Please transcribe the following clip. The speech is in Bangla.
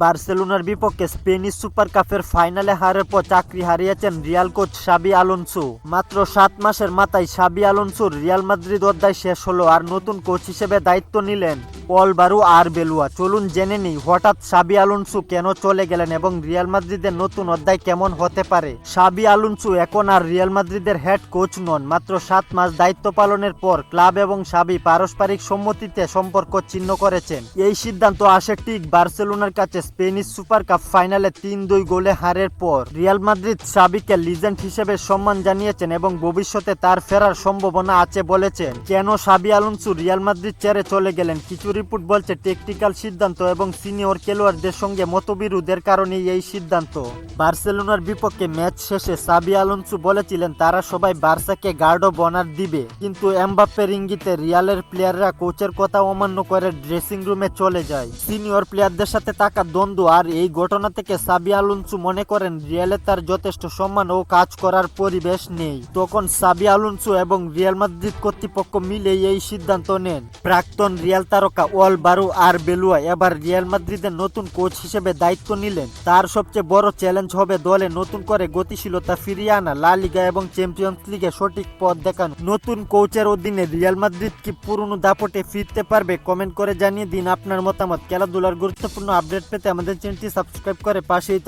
বার্সেলোনার বিপক্ষে স্পেনিশ সুপার কাপের ফাইনালে হারের পর চাকরি হারিয়েছেন রিয়াল কোচ সাবি আলোনসো। মাত্র সাত মাসের মাথায় সাবি আলোনসুর রিয়াল মাদ্রিদ অধ্যায় শেষ হলো আর নতুন কোচ হিসেবে দায়িত্ব নিলেন। অলবারু আর বেলুয়া। চলুন জেনে নিই, হঠাৎ সাবি আলুনসু কেন চলে গেলেন এবং রিয়াল মাদ্রিদের নতুন অধ্যায় কেমন হতে পারে? সাবি আলুনসু এখন আর রিয়াল মাদ্রিদের হেড কোচ নন, মাত্র সাত মাস দায়িত্ব পালনের পর ক্লাব এবং সাবি পারস্পরিক সম্মতিতে সম্পর্ক চিহ্ন করেছেন। এই সিদ্ধান্ত আসে ঠিক বার্সেলোনার কাছে স্পেনিশ সুপার কাপ ফাইনালে তিন দুই গোলে হারের পর। রিয়াল মাদ্রিদ সাবিকে লিজেন্ড হিসেবে সম্মান জানিয়েছেন এবং ভবিষ্যতে তার ফেরার সম্ভাবনা আছে বলেছেন। কেন সাবি আলুনসু রিয়াল মাদ্রিদ ছেড়ে চলে গেলেন? কিছু রিপোর্ট বলছে টেকনিক্যাল সিদ্ধান্ত এবং সিনিয়র খেলোয়াড়দের সঙ্গে মতবিরোধের কারণে এই সিদ্ধান্ত। বার্সেলোনার বিপক্ষে ম্যাচ শেষে সাবি আলোনসো বলেছিলেন, তারা সবাই বার্সাকে গার্ড অব অনার দিবে। কিন্তু এমবাপ্পের ইঙ্গিতে রিয়ালের প্লেয়াররা কোচের কথা অমান্য করে ড্রেসিং রুমে চলে যায়। সিনিয়র প্লেয়ারদের সাথে থাকা দ্বন্দ্ব আর এই ঘটনা থেকে সাবি আলোনসো মনে করেন, রিয়ালে তার যথেষ্ট সম্মান ও কাজ করার পরিবেশ নেই। তখন সাবি আলোনসু এবং রিয়াল মাদ্রিদ কর্তৃপক্ষ মিলে এই সিদ্ধান্ত নেন। প্রাক্তন রিয়াল তারকা ওয়াল বারু আর বেলুয়া। এবার রিয়াল মাদ্রিদের নতুন কোচ হিসেবে দায়িত্ব নিলেন। তার সবচেয়ে বড় চ্যালেঞ্জ হবে দলে নতুন করে গতিশীলতা ফিরিয়ে আনা লা লিগা এবং চ্যাম্পিয়ন্স লিগে সঠিক পথ দেখানো। নতুন কোচের অধীনে রিয়াল মাদ্রিদ কি পুরনো দাপটে ফিরতে পারবে কমেন্ট করে জানিয়ে দিন আপনার মতামত। খেলাধুলার গুরুত্বপূর্ণ আপডেট পেতে আমাদের চ্যানেলটি সাবস্ক্রাইব করে পাশেই।